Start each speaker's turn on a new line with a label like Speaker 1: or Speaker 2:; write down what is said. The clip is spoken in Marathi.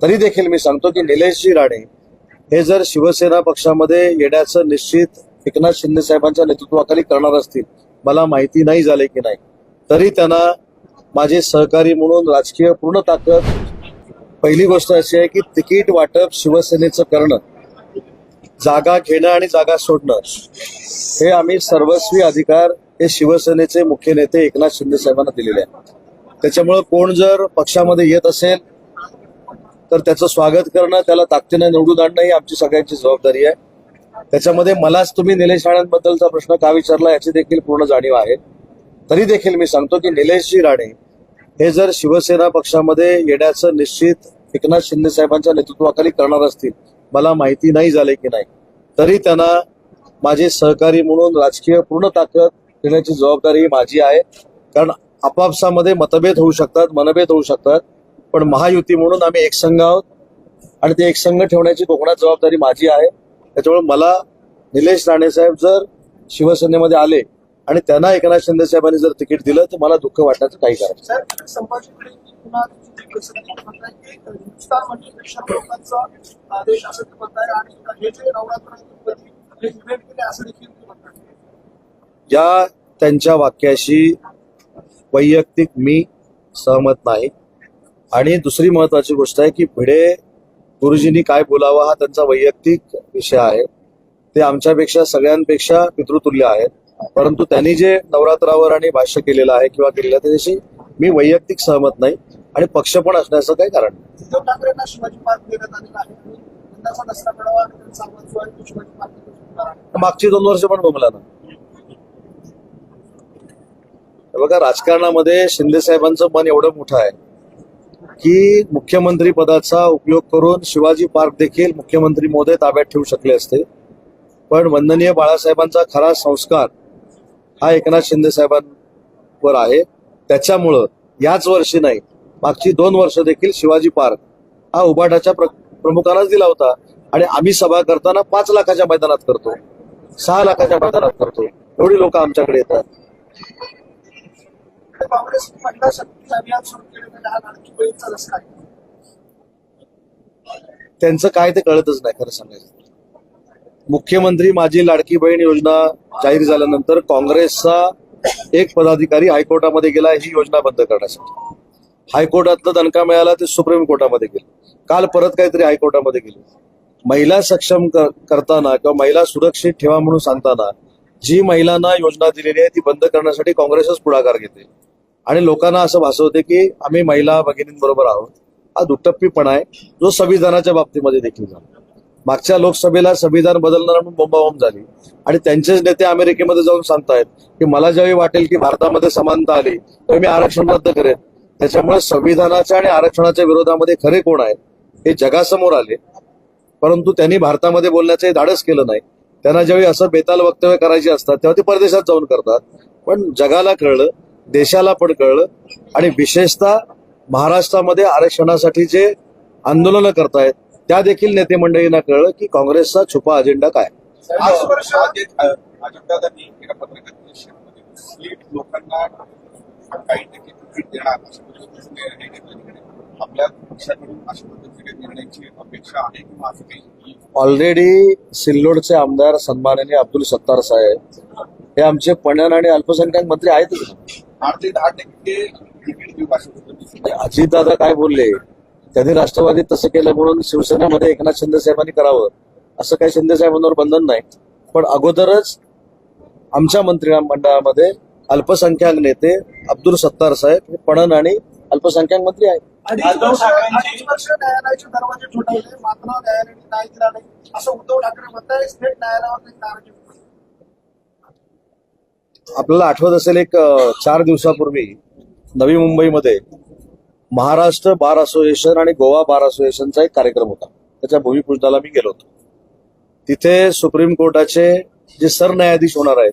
Speaker 1: तरी देखील मी सांगतो की निलेशजी राणे हे जर शिवसेना पक्षामध्ये येण्याचं निश्चित एकनाथ शिंदे साहेबांच्या नेतृत्वाखाली करणार असतील मला माहिती नाही झाले की नाही. तरी त्यांना माझे सहकारी म्हणून राजकीय पूर्ण ताकद पहिली गोष्ट अशी आहे की तिकीट वाटप शिवसेनेचं करणं जागा घेणं आणि जागा सोडणं हे आम्ही सर्वस्वी अधिकार हे शिवसेनेचे मुख्य नेते एकनाथ शिंदे साहेबांना दिलेले आहे त्याच्यामुळं कोण जर पक्षामध्ये येत असेल तर त्याचं स्वागत करणं त्याला ताकदीनं निवडून आणणं ही आमची सगळ्यांची जबाबदारी आहे. त्याच्यामध्ये मलाच तुम्ही निलेश राणेंबद्दलचा प्रश्न का विचारला याची देखील पूर्ण जाणीव आहे. तरी देखील मी सांगतो की निलेशजी राणे हे जर शिवसेना पक्षामध्ये येण्याचं निश्चित एकनाथ शिंदे साहेबांच्या नेतृत्वाखाली करणार असतील मला माहिती नाही झाले की नाही. तरी त्यांना माझे सहकारी म्हणून राजकीय पूर्ण ताकद देण्याची जबाबदारी ही माझी आहे. कारण आपापसामध्ये मतभेद होऊ शकतात मनभेद होऊ शकतात. पण महायुती म्हणून आम्ही एक संघ आहोत. आणि ते एक संघ ठेवण्याची कोकणात जबाबदारी माझी आहे. त्याच्यामुळे मला निलेश राणे साहेब जर शिवसेनेमध्ये आले आणि त्यांना एकनाथ शिंदे साहेबांनी जर तिकीट दिलं तर मला दुःख वाटण्याचं काही कारण
Speaker 2: म्हणजे
Speaker 1: या त्यांच्या वाक्याशी वैयक्तिक मी सहमत नाही. आणि दुसरी महत्वाची गोष्ट आहे की भिडे गुरुजींनी काय बोलावं हा त्यांचा वैयक्तिक विषय आहे. ते आमच्यापेक्षा सगळ्यांपेक्षा पितृतुल्य आहेत. परंतु त्यांनी जे नवरात्रावर आणि भाष्य केलेलं आहे किंवा केलेलं आहे त्याच्याशी मी वैयक्तिक सहमत नाही आणि पक्ष पण असण्याचं काही कारण. मागची दोन वर्ष पण बोमला ना. बघा राजकारणामध्ये शिंदे साहेबांचं मन एवढं मोठं आहे. की मुख्यमंत्री पदाचा उपयोग करून शिवाजी पार्क देखील मुख्यमंत्री मोदय ताब्यात ठेवू शकले असते. पण वंदनीय बाळासाहेबांचा खरा संस्कार हा एकनाथ शिंदे साहेबांवर आहे. त्याच्यामुळं याच वर्षी नाही मागची दोन वर्ष देखील शिवाजी पार्क हा उबाटाच्या प्रमुखांनाच दिला होता. आणि आम्ही सभा करताना पाच लाखाच्या मैदानात करतो सहा लाखाच्या मैदानात करतो. एवढी लोक आमच्याकडे येतात.
Speaker 2: आणि काँग्रेस महिला शक्ती अभियान सुरू केलेलं हा लाडकी बहीणचा आहे
Speaker 1: त्यांचं काय ते कळतच नाही खरं सांगायचं मुख्यमंत्री माझी लाडकी बहीण योजना जाहीर झाल्यानंतर काँग्रेसचा एक पदाधिकारी हायकोर्टामध्ये गेला ही योजना बंद करण्यासाठी. हायकोर्टातलं दणका मिळाला ते सुप्रीम कोर्टामध्ये गेले. काल परत काहीतरी हायकोर्टामध्ये गेले. महिला सक्षम कर- करताना किंवा महिला सुरक्षित ठेवा म्हणून सांगताना जी महिलांना योजना दिलेली आहे ती बंद करण्यासाठी काँग्रेसच पुढाकार घेते. आणि लोकांना असं भासवते की आम्ही महिला भगिनींबरोबर आहोत. हा दुटप्पीपणा आहे. जो संविधानाच्या बाबतीमध्ये देखील झाला. मागच्या लोकसभेला संविधान बदलणार म्हणून बोंबाबोंब झाली. आणि त्यांचेच नेते अमेरिकेमध्ये जाऊन सांगतायत की मला ज्यावेळी वाटेल की भारतामध्ये समानता आली तर मी आरक्षण रद्द करेन. त्याच्यामुळे संविधानाच्या आणि आरक्षणाच्या विरोधामध्ये खरे कोण आहेत हे जगासमोर आले. परंतु त्यांनी भारतामध्ये बोलण्याचे धाडस केलं नाही. त्यांना ज्यावेळी असं बेताल वक्तव्य करायचे असतात तेव्हा ते परदेशात जाऊन करतात. पण जगाला कळलं देशाला पण कळलं. आणि विशेषतः महाराष्ट्रामध्ये आरक्षणासाठी जे आंदोलनं करतायत त्या देखील नेते मंडळींना कळलं की काँग्रेसचा छुपा अजेंडा काय?
Speaker 3: लोकांना काही आपल्या अपेक्षा आहे
Speaker 1: ऑलरेडी सिल्लोडचे आमदार सन्माननीय अब्दुल सत्तार साहेब हे आमचे पणन आणि अल्पसंख्याक मंत्री आहेतच.
Speaker 3: आठ ते दहा टक्के पद्धतीचं
Speaker 1: अजितदादा काय बोलले? त्यांनी राष्ट्रवादी तसं केलं म्हणून शिवसेनेमध्ये एकनाथ शिंदे साहेबांनी करावं. असं काही शिंदे साहेबांवर बंधन नाही. पण अगोदरच आमच्या मंत्रिमंडळामध्ये अल्पसंख्याक नेते अब्दुल सत्तार साहेब हे पणन आणि अल्पसंख्याक मंत्री आहेत.
Speaker 2: असं उद्धव ठाकरे म्हणताय
Speaker 1: आपल्याला आठवत असेल एक चार दिवसापूर्वी नवी मुंबईमध्ये महाराष्ट्र बार असोसिएशन आणि गोवा बार असोसिएशनचा एक कार्यक्रम होता. त्याच्या भूमिपूजनाला मी गेलो होतो. तिथे सुप्रीम कोर्टाचे जे सरन्यायाधीश होणार आहेत